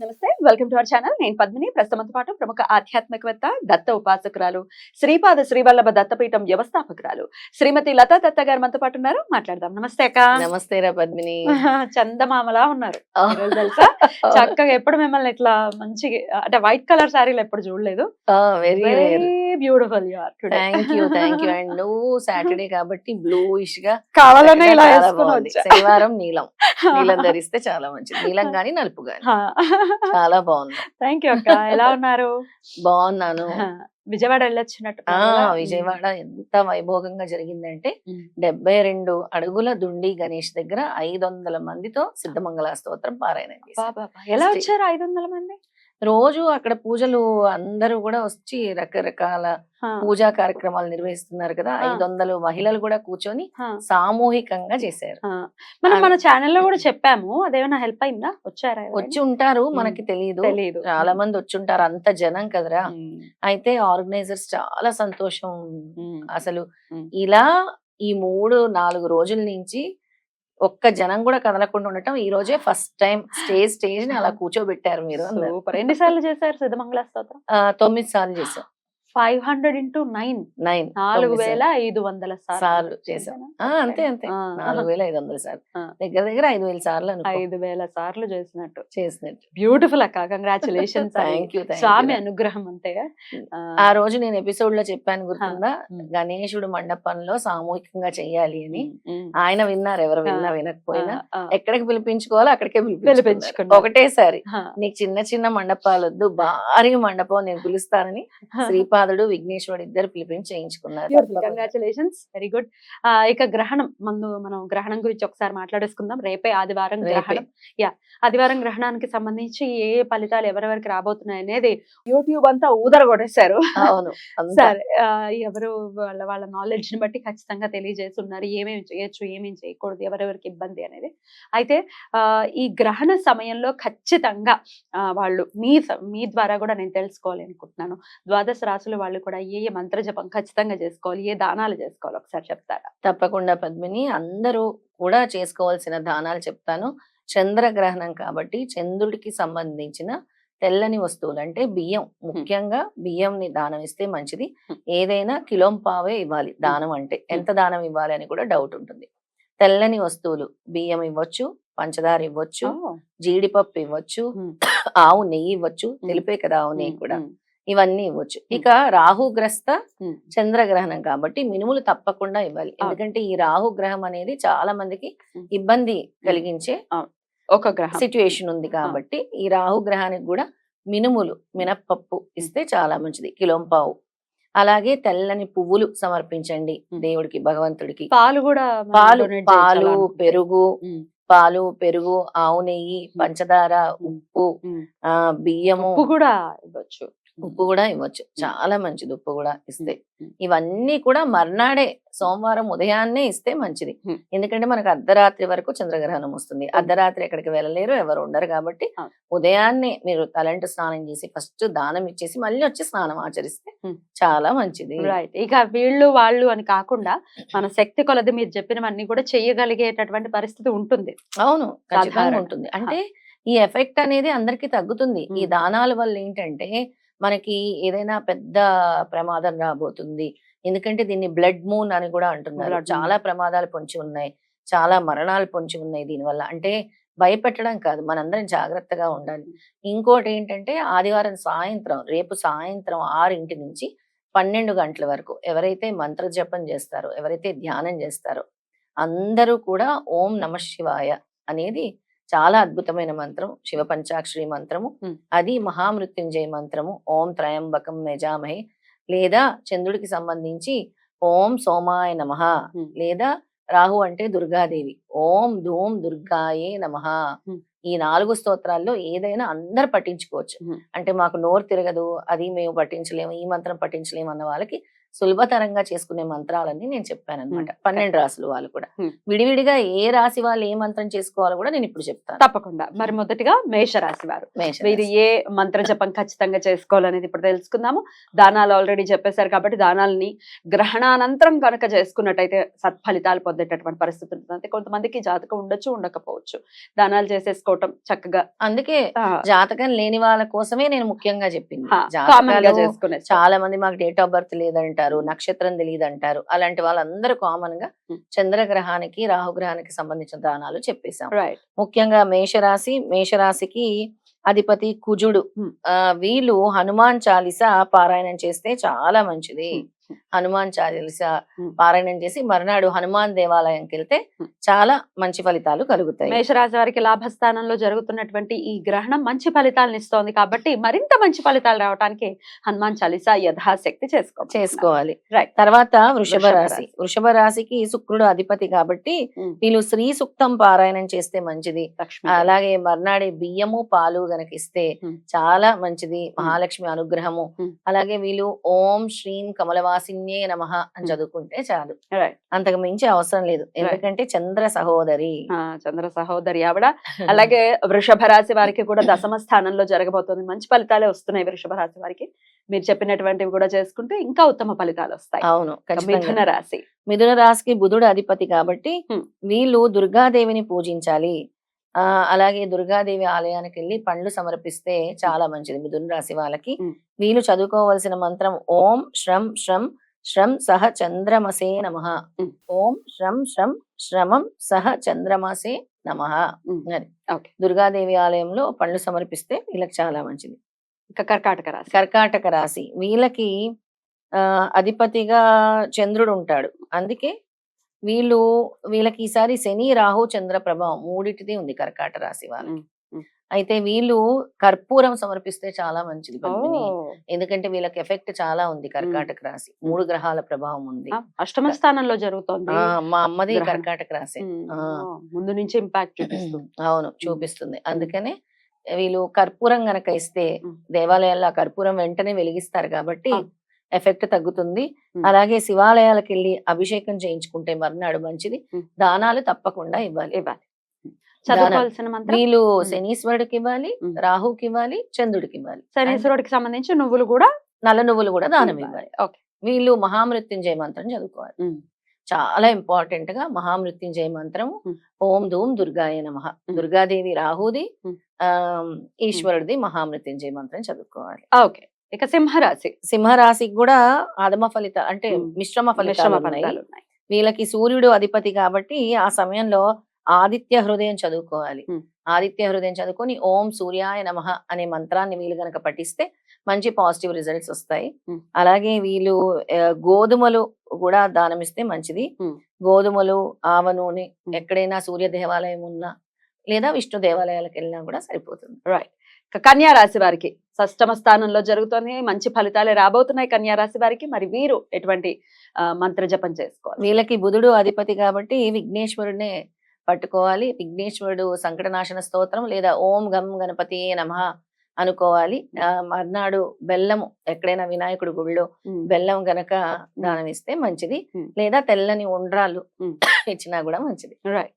నమస్తే welcome to our channel. నేను పద్మిని. ప్రస్తుతంతో పాటు ప్రముఖ ఆధ్యాత్మికవేత్త దత్త ఉపాసకురాలు శ్రీపాద శ్రీవల్లభ దత్తపీఠం వ్యవస్థాపకురాలు శ్రీమతి లతా దత్త గారు మనతో పాటు ఉన్నారు. మాట్లాడదాం. నమస్తే అక్క. నమస్తే రా పద్మిని. చందమామలా ఉన్నారు. తెలుసా? చక్కగా ఎప్పుడు మిమ్మల్ని ఇట్లా మంచి అంటే వైట్ కలర్ శారీలు ఎప్పుడు చూడలేదు. Beautiful thank you thank you and నువ్వు సాటర్డే కాబట్టి బ్లూయిష్గా కావాలనే ఇలా. శనివారం నీలం. నీలం ధరిస్తే చాలా మంచిది. నీలం గాని నలుపు గాని. చాలా బాగుంది. థ్యాంక్ యూ అక్క. ఎలా ఉన్నారు? బాగున్నాను. విజయవాడ వెళ్ళొచ్చినట్టు విజయవాడ ఎంత వైభోగంగా జరిగిందంటే. డెబ్బై రెండు అడుగుల దుండి గణేష్ దగ్గర ఐదు వందల మందితో సిద్ధమంగళ స్తోత్రం పారాయణం ఎలా వచ్చారు ఐదు వందల మంది? రోజు అక్కడ పూజలు అందరూ కూడా వచ్చి రకరకాల పూజా కార్యక్రమాలు నిర్వహిస్తున్నారు కదా. ఐదు వందలు మహిళలు కూడా కూర్చొని సామూహికంగా చేశారు. మనం మన ఛానల్లో కూడా చెప్పాము. అదేమైనా హెల్ప్ అయిందా? వచ్చారా? వచ్చి ఉంటారు. మనకి తెలియదు చాలా మంది వచ్చి ఉంటారు. అంత జనం కదరా. అయితే ఆర్గనైజర్స్ చాలా సంతోషం. అసలు. ఇలా ఈ మూడు నాలుగు రోజుల నుంచి ఒక్క జనం కూడా కదలకుండా ఉండటం ఈ రోజే ఫస్ట్ టైం స్టేజ్ స్టేజ్ని అలా కూర్చోబెట్టారు మీరు ఎన్నిసార్లు చేశారు సిద్ధమంగళ స్తోత్రం? తొమ్మిది సార్లు చేసాం five hundred into nine. Nine. నాలుగు వేల ఐదు వందల సార్లు. సార్లు చేశాం. ఆ, అంతే అంతే. నాలుగు వేల ఐదు వందల సార్లు. దగ్గర దగ్గర ఐదు వేల సార్లు ఐదు వేల సార్లు చేసినట్టు. చేసినట్టు. బ్యూటిఫుల్ అక్క. కంగ్రాచులేషన్స్ థ్యాంక్ యూ స్వామి అనుగ్రహం అంతే ఆ. రోజు నేను ఎపిసోడ్లో చెప్పాను గుర్తుందా. గణేశుడు మండపంలో సామూహికంగా చెయ్యాలి అని. ఆయన విన్నారు ఎవరు విన్నా వినకపోయినా. ఎక్కడికి పిలిపించుకోవాలో అక్కడికే పిలిపించుకున్నారు. ఒకటేసారి. నీకు చిన్న చిన్న మండపాలు వద్దు భారీ మండపం నేను పిలుస్తానని శ్రీపాదుడు విఘ్నేశ్వరుడు ఇద్దరు పిలిపించి చేయించుకున్నారు. కంగ్రాచులేషన్స్ వెరీ గుడ్ ఇక గ్రహణం. ముందు మనం గ్రహణం గురించి ఒకసారి మాట్లాడేసుకుందాం. రేపే ఆదివారం. గ్రహణం. యా ఆదివారం గ్రహణానికి సంబంధించి ఏ ఫలితాలు ఎవరెవరికి రాబోతున్నాయి అనేది యూట్యూబ్ అంతా ఊదర కొట్టేశారు. అవును. సరే ఎవరు వాళ్ళ వాళ్ళ నాలెడ్జ్ని బట్టి ఖచ్చితంగా తెలియజేస్తున్నారు. ఏమేమి చేయొచ్చు ఏమేమి చేయకూడదు ఎవరెవరికి ఇబ్బంది అనేది. అయితే ఆ, ఈ గ్రహణ సమయంలో ఖచ్చితంగా వాళ్ళు మీ మీ ద్వారా కూడా నేను తెలుసుకోవాలి అనుకుంటున్నాను ద్వాదశ రాసులు వాళ్ళు కూడా ఏ ఏ మంత్ర జపం ఖచ్చితంగా చేసుకోవాలి ఏ దానాలు చేసుకోవాలి ఒకసారి చెప్తారా? తప్పకుండా పద్మిని. అందరూ కూడా చేసుకోవాల్సిన దానాలు చెప్తాను. చంద్రగ్రహణం కాబట్టి చంద్రుడికి సంబంధించిన తెల్లని వస్తువులు అంటే బియ్యం. ముఖ్యంగా బియ్యంని దానం ఇస్తే మంచిది. ఏదైనా కిలోంపావే ఇవ్వాలి. దానం అంటే ఎంత దానం ఇవ్వాలి అని కూడా డౌట్ ఉంటుంది. తెల్లని వస్తువులు బియ్యం ఇవ్వచ్చు పంచదార ఇవ్వచ్చు జీడిపప్పు ఇవ్వచ్చు. ఆవు నెయ్యి ఇవ్వచ్చు తెలిపే కదా ఆవు నెయ్యి కూడా. ఇవన్నీ ఇవ్వచ్చు. ఇక రాహుగ్రస్త చంద్రగ్రహణం కాబట్టి మినుములు తప్పకుండా ఇవ్వాలి. ఎందుకంటే ఈ రాహుగ్రహం అనేది చాలా మందికి. ఇబ్బంది కలిగించే ఒక గ్రహం. సిచ్యుయేషన్ ఉంది కాబట్టి ఈ రాహుగ్రహానికి కూడా మినుములు మినప్పప్పు ఇస్తే చాలా మంచిది. కిలోంపావు అలాగే తెల్లని పువ్వులు సమర్పించండి. దేవుడికి భగవంతుడికి. పాలు కూడా పాలు పాలు. పెరుగు పాలు పెరుగు ఆవు నెయ్యి పంచదార ఉప్పు. ఆ బియ్యము కూడా ఇవ్వచ్చు. ఉప్పు కూడా ఇవ్వచ్చు. చాలా మంచిది ఉప్పు కూడా ఇస్తే. ఇవన్నీ కూడా మర్నాడే సోమవారం ఉదయాన్నే ఇస్తే మంచిది. ఎందుకంటే మనకు అర్ధరాత్రి వరకు చంద్రగ్రహణం వస్తుంది. అర్ధరాత్రి ఎక్కడికి వెళ్ళలేరు ఎవరు ఉండరు కాబట్టి. ఉదయాన్నే మీరు తలంటు స్నానం చేసి ఫస్ట్ దానం ఇచ్చేసి మళ్ళీ వచ్చి స్నానం ఆచరిస్తే. చాలా మంచిది. రైట్. ఇక వీళ్ళు వాళ్ళు అని కాకుండా మన శక్తి కొలది మీరు చెప్పినవన్నీ కూడా చేయగలిగేటటువంటి పరిస్థితి ఉంటుంది. అవును. ఖచ్చితంగా. ఉంటుంది. అంటే ఈ ఎఫెక్ట్ అనేది అందరికి తగ్గుతుంది. ఈ. దానాల వల్ల ఏంటంటే మనకి ఏదైనా పెద్ద ప్రమాదం రాబోతుంది. ఎందుకంటే దీన్ని బ్లడ్ మూన్ అని కూడా అంటున్నారు. చాలా ప్రమాదాలు పొంచి ఉన్నాయి. చాలా మరణాలు పొంచి ఉన్నాయి దీనివల్ల అంటే భయపెట్టడం కాదు. మనందరం జాగ్రత్తగా ఉండాలి. ఇంకోటి ఏంటంటే ఆదివారం సాయంత్రం రేపు సాయంత్రం ఆరింటి నుంచి పన్నెండు గంటల వరకు ఎవరైతే మంత్ర జపం చేస్తారో ఎవరైతే ధ్యానం చేస్తారో అందరూ కూడా ఓం నమ శివాయ అనేది చాలా అద్భుతమైన మంత్రం శివ పంచాక్షరి మంత్రము. అది మహామృత్యుంజయ మంత్రము ఓం త్రయంబకం మెజామహే లేదా చంద్రుడికి సంబంధించి ఓం సోమాయ నమః. లేదా రాహు అంటే దుర్గాదేవి ఓం ధూమ్ దుర్గాయే నమః. ఈ నాలుగు స్తోత్రాల్లో ఏదైనా అందరు పఠించుకోవచ్చు Hmm. అంటే మాకు నోరు తిరగదు అది మేము పఠించలేము ఈ మంత్రం పఠించలేము అన్న వాళ్ళకి సులభతరంగా చేసుకునే మంత్రాలన్నీ నేను చెప్పాను అనమాట పన్నెండు రాసులు వాళ్ళు కూడా. Hmm. విడివిడిగా ఏ రాశి వాళ్ళు ఏ మంత్రం చేసుకోవాలో కూడా నేను ఇప్పుడు చెప్తాను. తప్పకుండా. మరి మొదటిగా మేషరాశి వారు. మేష వీరు ఏ మంత్ర జపం ఖచ్చితంగా చేసుకోవాలనేది ఇప్పుడు తెలుసుకుందాము. దానాలు ఆల్రెడీ చెప్పేశారు కాబట్టి దానాలని గ్రహణానంతరం కనుక చేసుకున్నట్టయితే సత్ఫలితాలు పొందేటటువంటి పరిస్థితి ఉంటుంది. అంటే కొంతమందికి జాతకం ఉండొచ్చు ఉండకపోవచ్చు. దానాలు చేసేసుకోవటం చక్కగా అందుకే జాతకం లేని వాళ్ళ కోసమే నేను ముఖ్యంగా చెప్పింది. చాలా మంది మాకు డేట్ ఆఫ్ బర్త్ లేదంటారు. నక్షత్రం తెలియదు అంటారు అలాంటి వాళ్ళందరూ కామన్గా. చంద్రగ్రహానికి రాహుగ్రహానికి సంబంధించిన దానాలు చెప్పేశాం ముఖ్యంగా మేషరాశి మేషరాశికి అధిపతి కుజుడు. ఆ వీళ్ళు హనుమాన్ చాలీస పారాయణం చేస్తే చాలా మంచిది. హనుమాన్ చాలీస. పారాయణం చేసి మర్నాడు హనుమాన్ దేవాలయంకి వెళ్తే. చాలా మంచి ఫలితాలు కలుగుతాయి మేషరాశి వారికి లాభస్థానంలో జరుగుతున్నటువంటి ఈ గ్రహణం మంచి ఫలితాలను ఇస్తోంది కాబట్టి మరింత మంచి ఫలితాలు రావడానికి హనుమాన్ చాలీసా యథాశక్తి చేసుకో చేసుకోవాలి రైట్ తర్వాత వృషభ రాశి. వృషభ రాశికి శుక్రుడు అధిపతి కాబట్టి. వీళ్ళు శ్రీ సూక్తం పారాయణం చేస్తే మంచిది అలాగే మర్నాడే బియ్యము పాలు గనక ఇస్తే. చాలా మంచిది మహాలక్ష్మి అనుగ్రహము. అలాగే వీళ్ళు ఓం శ్రీం కమలవాసిన్యే నమః అని. చదువుకుంటే చాలు. అంతకు మించి అవసరం లేదు. ఎందుకంటే చంద్ర సహోదరి. ఆ, చంద్ర సహోదరి ఆవిడ. అలాగే వృషభ రాశి వారికి కూడా దశమ స్థానంలో జరగబోతోంది. మంచి ఫలితాలే వస్తున్నాయి వృషభ రాశి వారికి. మీరు చెప్పినటువంటివి కూడా చేసుకుంటే ఇంకా ఉత్తమ ఫలితాలు వస్తాయి. అవును మిథున రాశి. మిథున రాశికి బుధుడు అధిపతి కాబట్టి. వీళ్ళు దుర్గాదేవిని పూజించాలి. అలాగే దుర్గాదేవి ఆలయానికి వెళ్ళి పండ్లు సమర్పిస్తే చాలా మంచిది మిథున రాశి వాళ్ళకి. వీళ్ళు చదువుకోవాల్సిన మంత్రం ఓం శ్రం శ్రం శ్రం సహ చంద్రమసే నమ. ఓం శ్రం శ్రం శ్రమం సహ చంద్రమసే నమ. అది. దుర్గాదేవి ఆలయంలో పండ్లు సమర్పిస్తే వీళ్ళకి చాలా మంచిది ఇక కర్కాటక రాశి కర్కాటక రాశి వీళ్ళకి ఆ అధిపతిగా చంద్రుడు ఉంటాడు అందుకే వీళ్ళు వీళ్ళకి ఈసారి శని రాహు చంద్ర ప్రభావం మూడిటిది ఉంది కర్కాట రాశి వాళ్ళకి. అయితే వీళ్ళు కర్పూరం సమర్పిస్తే చాలా మంచిది ఎందుకంటే వీళ్ళకి ఎఫెక్ట్ చాలా ఉంది కర్కాటక రాశి. మూడు గ్రహాల ప్రభావం ఉంది. అష్టమ స్థానంలో జరుగుతోంది మా అమ్మది. కర్కాటక రాశి. ముందు నుంచి ఇంపాక్ట్ చూపిస్తుంది. అవును చూపిస్తుంది. అందుకనే వీళ్ళు కర్పూరం గనక ఇస్తే. దేవాలయాల్లో కర్పూరం వెంటనే వెలిగిస్తారు కాబట్టి. ఎఫెక్ట్ తగ్గుతుంది. అలాగే శివాలయాలకు వెళ్ళి అభిషేకం చేయించుకుంటే మర్నాడు మంచిది. దానాలు తప్పకుండా ఇవ్వాలి. ఇవ్వాలి. వీళ్ళు. శనీశ్వరుడికి ఇవ్వాలి. రాహుకి ఇవ్వాలి చంద్రుడికి ఇవ్వాలి శనీశ్వరుడికి సంబంధించి నువ్వులు కూడా నల్ల నువ్వులు కూడా దానం ఇవ్వాలి. వీళ్ళు మహామృత్యుంజయ మంత్రం చదువుకోవాలి. చాలా ఇంపార్టెంట్గా మహామృత్యుంజయ మంత్రం. ఓం ధూమ్ దుర్గాయ నమ. దుర్గాదేవి రాహుది ఈశ్వరుడిది మహామృత్యుంజయ మంత్రం చదువుకోవాలి. ఓకే. ఇక సింహరాశి సింహరాశికి కూడా అధమ ఫలితాలు అంటే. మిశ్రమ ఫలితాలు ఉన్నాయి వీళ్ళకి సూర్యుడు అధిపతి కాబట్టి ఆ సమయంలో ఆదిత్య హృదయం చదువుకోవాలి. ఆదిత్య హృదయం చదువుకొని ఓం సూర్యాయ నమః అనే మంత్రాన్ని వీళ్ళు గనక పఠిస్తే మంచి పాజిటివ్ రిజల్ట్స్ వస్తాయి. అలాగే వీళ్ళు గోధుమలు కూడా దానం ఇస్తే మంచిది. గోధుమలు ఆవ నూనె. ఎక్కడైనా సూర్య దేవాలయం ఉన్నా లేదా విష్ణు దేవాలయాలకు వెళ్ళినా కూడా సరిపోతుంది రైట్ కన్యా రాశి వారికి షష్టమ స్థానంలో జరుగుతుంది. మంచి ఫలితాలే రాబోతున్నాయి కన్యా రాశి వారికి. మరి వీరు ఎటువంటి మంత్ర జపం చేసుకోవాలి? వీళ్ళకి బుధుడు అధిపతి కాబట్టి విఘ్నేశ్వరుడినే పట్టుకోవాలి. విఘ్నేశ్వరుడు సంకటనాశన స్తోత్రం లేదా ఓం గం గణపతి నమ అనుకోవాలి. మర్నాడు బెల్లము ఎక్కడైనా వినాయకుడు గుళ్ళో. బెల్లం గనక దానం ఇస్తే మంచిది. లేదా తెల్లని ఉండ్రాలు. ఇచ్చినా కూడా మంచిది. రైట్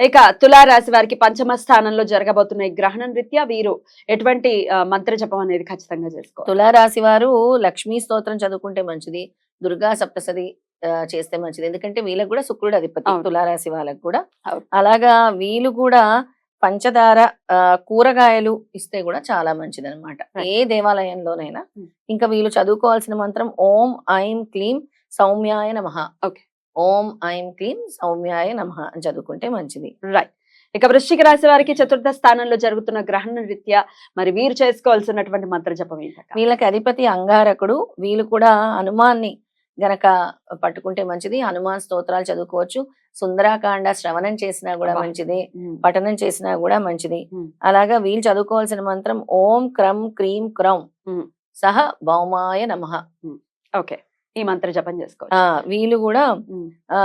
ఇక తులా రాశి వారికి పంచమ స్థానంలో జరగబోతున్న ఈ గ్రహణం రీత్యా వీరు ఎటువంటి మంత్ర జపం అనేది ఖచ్చితంగా చేసుకోవాలి తులారాశి వారు లక్ష్మీ స్తోత్రం చదువుకుంటే మంచిది దుర్గా సప్తసది ఆ, చేస్తే మంచిది ఎందుకంటే వీళ్ళకి కూడా శుక్రుడు అధిపతి అవును. తులారాశి వాళ్ళకి కూడా అవును. అలాగా వీళ్ళు కూడా పంచదార ఆ, కూరగాయలు ఇస్తే కూడా చాలా మంచిది అనమాట Right. ఏ దేవాలయంలోనైనా Hmm. ఇంకా వీళ్ళు చదువుకోవాల్సిన మంత్రం ఓం ఐం క్లీం సౌమ్యాయ నమ Okay. ఓం ఐం క్లీం సౌమ్యాయ నమ అని చదువుకుంటే మంచిది. రైట్ ఇక వృశ్చిక రాశి వారికి చతుర్థ స్థానంలో జరుగుతున్న గ్రహణ రీత్యా మరి వీరు చేసుకోవాల్సినటువంటి మంత్ర జపం ఏంటక్క వీళ్ళకి అధిపతి అంగారకుడు. వీళ్ళు కూడా హనుమాన్ని గనక పట్టుకుంటే మంచిది. హనుమాన్ స్తోత్రాలు చదువుకోవచ్చు. సుందరాకాండ శ్రవణం చేసినా కూడా. మంచిది. పఠనం చేసినా కూడా మంచిది. అలాగా వీళ్ళు చదువుకోవాల్సిన మంత్రం ఓం క్రం క్రీం క్రౌం. సహ భౌమాయ నమ. ఓకే. ఈ మంత్ర జపం చేసుకోవచ్చు. వీళ్ళు కూడా. ఆ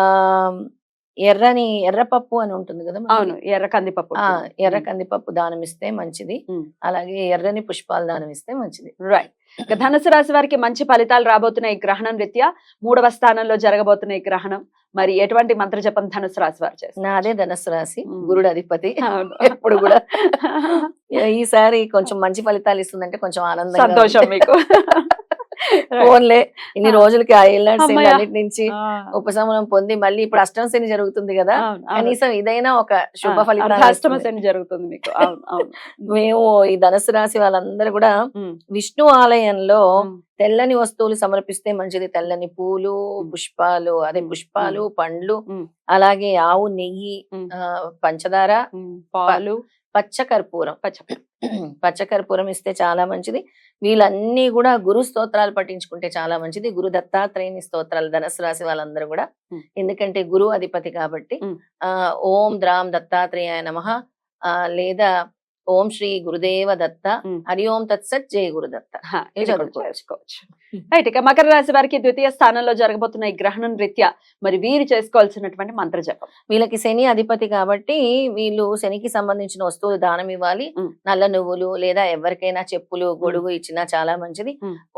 ఎర్రని ఎర్రపప్పు అని ఉంటుంది కదా. అవును. ఎర్ర కందిపప్పు. ఎర్ర కందిపప్పు దానం ఇస్తే మంచిది. అలాగే ఎర్రని పుష్పాలు దానం ఇస్తే మంచిది. రైట్. ఇక ధనుసు రాశి వారికి మంచి ఫలితాలు రాబోతున్నాయి ఈ గ్రహణం రీత్యా. మూడవ స్థానంలో జరగబోతున్న ఈ గ్రహణం. మరి ఎటువంటి మంత్ర జపం ధనుసు రాశి వారు చేస్తారు? నాదే ధనస్సు రాశి. గురుడు అధిపతి. ఎప్పుడు కూడా. ఈసారి కొంచెం మంచి ఫలితాలు ఇస్తుందంటే కొంచెం ఆనందంగా సంతోషం. మీకు. ఫోన్లే ఇన్ని. రోజులకి ఆ ఏళ్ళ. అన్నిటి నుంచి ఉపశమనం పొంది మళ్ళీ ఇప్పుడు అష్టమ శని జరుగుతుంది కదా. కనీసం ఇదైనా ఒక శుభ ఇస్తుంది. శని జరుగుతుంది మీకు మేము ఈ ధనుసు రాశి వాళ్ళందరూ కూడా విష్ణు ఆలయంలో తెల్లని వస్తువులు సమర్పిస్తే మంచిది తెల్లని పూలు. పుష్పాలు అదే పుష్పాలు పండ్లు. అలాగే ఆవు నెయ్యి పంచదార పాలు పచ్చ కర్పూరం పచ్చ పచ్చ కర్పూరం ఇస్తే చాలా మంచిది వీళ్ళన్నీ కూడా గురు స్తోత్రాలు పఠించుకుంటే చాలా మంచిది గురు దత్తాత్రేయుని స్తోత్రాలు ధనస్సు రాశి వాళ్ళందరూ కూడా. ఎందుకంటే గురు అధిపతి కాబట్టి. ఆ ఓం ద్రాం దత్తాత్రేయ నమ లేదా ఓం శ్రీ గురుదేవ దత్త. హరి ఓం తత్సత్ జయ గురుదత్త చదువుకోవచ్చు. రైట్ ఇక మకర రాశి వారికి ద్వితీయ స్థానంలో జరగబోతున్న ఈ గ్రహణం రీత్యా మరి వీరు చేసుకోవాల్సినటువంటి మంత్ర జపం. వీళ్ళకి శని అధిపతి కాబట్టి వీళ్ళు శనికి సంబంధించిన వస్తువులు దానం ఇవ్వాలి. నల్ల నువ్వులు లేదా ఎవరికైనా చెప్పులు గొడుగు ఇచ్చినా చాలా మంచిది.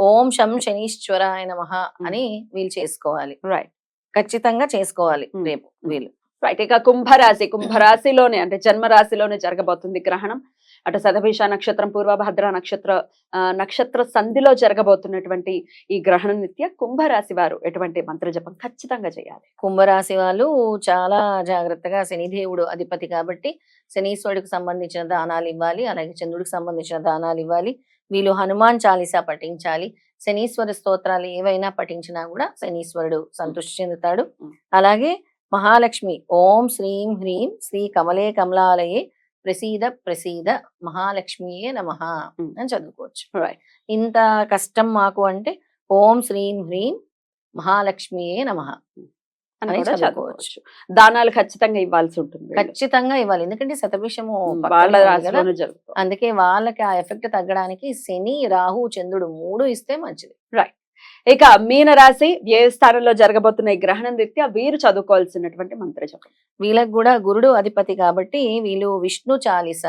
ఓం శం శనీశ్వరాయ నమః అని వీళ్ళు చేసుకోవాలి. రైట్. ఖచ్చితంగా చేసుకోవాలి. రేపు వీళ్ళు. రైట్ ఇక కుంభరాశి కుంభరాశిలోనే అంటే జన్మ రాశిలోనే జరగబోతుంది గ్రహణం. అటు శతభిష నక్షత్రం పూర్వభద్ర నక్షత్ర నక్షత్ర సంధిలో జరగబోతున్నటువంటి ఈ గ్రహణం నిత్య కుంభరాశి వారు ఎటువంటి మంత్ర జపం ఖచ్చితంగా చేయాలి. కుంభరాశి వాళ్ళు చాలా జాగ్రత్తగా శనిదేవుడు అధిపతి కాబట్టి శనీశ్వరుడికి సంబంధించిన దానాలు ఇవ్వాలి అలాగే చంద్రుడికి సంబంధించిన దానాలు ఇవ్వాలి. వీళ్ళు హనుమాన్ చాలీసా పఠించాలి. శనీశ్వర స్తోత్రాలు ఏవైనా పఠించినా కూడా శనీశ్వరుడు సంతృష్టి చెందుతాడు. అలాగే మహాలక్ష్మి ఓం శ్రీం హ్రీం శ్రీ కమలే కమలాలయే ప్రసీద ప్రసీద మహాలక్ష్మియే నమః. అని చదువుకోవచ్చు. రైట్ ఇంత కష్టం మాకు అంటే ఓం శ్రీం హ్రీం మహాలక్ష్మియే నమః అని చదువుకోవచ్చు. దానాలు ఖచ్చితంగా ఇవ్వాల్సి ఉంటుంది. ఖచ్చితంగా ఇవ్వాలి. ఎందుకంటే శతభిషము అందుకే వాళ్ళకి ఆ ఎఫెక్ట్ తగ్గడానికి శని రాహు చంద్రుడు మూడు ఇస్తే మంచిది. ఇక మీన రాశి ఏ స్థానంలో జరగబోతున్న ఈ గ్రహణం రీత్యా వీరు చదువుకోవాల్సినటువంటి మంత్ర జపం వీళ్ళకి కూడా గురుడు అధిపతి కాబట్టి వీళ్ళు విష్ణు చాలీస.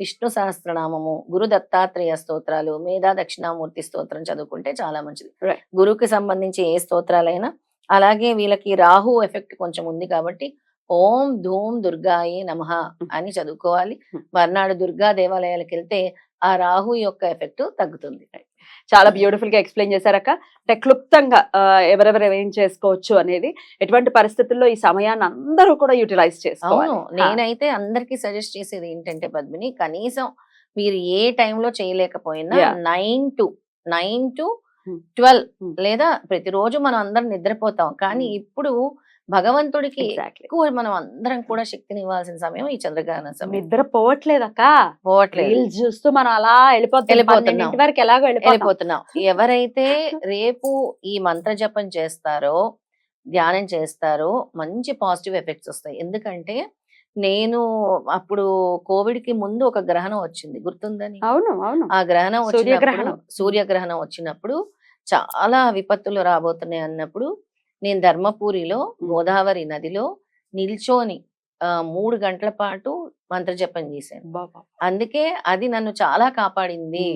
విష్ణు సహస్రనామము గురు దత్తాత్రేయ స్తోత్రాలు మేధా దక్షిణామూర్తి స్తోత్రం చదువుకుంటే చాలా మంచిది. గురువుకి సంబంధించి ఏ స్తోత్రాలైనా అలాగే వీళ్ళకి రాహు ఎఫెక్ట్ కొంచెం ఉంది కాబట్టి ఓం ధూమ్ దుర్గాయే నమః. అని చదువుకోవాలి. మర్నాడు దుర్గా దేవాలయాలకు వెళ్తే ఆ రాహు యొక్క ఎఫెక్ట్ తగ్గుతుంది చాలా బ్యూటిఫుల్గా ఎక్స్ప్లెయిన్ చేశారక్క అంటే క్లుప్తంగా ఎవరెవరు ఏం చేసుకోవచ్చు అనేది ఎటువంటి పరిస్థితుల్లో ఈ సమయాన్ని అందరూ కూడా యూటిలైజ్ చేసుకోవాలి నేనైతే అందరికి సజెస్ట్ చేసేది ఏంటంటే పద్మిని కనీసం మీరు ఏ టైంలో చేయలేకపోయినా. Nine to nine to Hmm. Twelve Hmm. లేదా ప్రతిరోజు మనం అందరం నిద్రపోతాం కానీ Hmm. ఇప్పుడు భగవంతుడికి ఎక్కువ మనం అందరం కూడా శక్తిని ఇవ్వాల్సిన సమయం ఈ చంద్రగ్రహణ సమయం. నిద్ర పోవట్లేదక్క? పోవట్లేదు. రీల్స్ చూస్తూ మనం అలా వెళ్ళిపోతాం. వెళ్ళిపోతున్నాం. వరకు ఎలాగో వెళ్ళిపోతున్నాం. ఎవరైతే రేపు ఈ మంత్ర జపం చేస్తారో ధ్యానం చేస్తారో మంచి పాజిటివ్ ఎఫెక్ట్స్ వస్తాయి. ఎందుకంటే నేను అప్పుడు కోవిడ్కి ముందు ఒక గ్రహణం వచ్చింది. గుర్తుందని అవును అవును. ఆ గ్రహణం సూర్యగ్రహణం. సూర్యగ్రహణం వచ్చినప్పుడు చాలా విపత్తులు రాబోతున్నాయి అన్నప్పుడు నేను ధర్మపురిలో గోదావరి నదిలో నిల్చొని ఆ, మూడు గంటల పాటు మంత్రజపం చేశాను. అందుకే అది నన్ను చాలా కాపాడింది.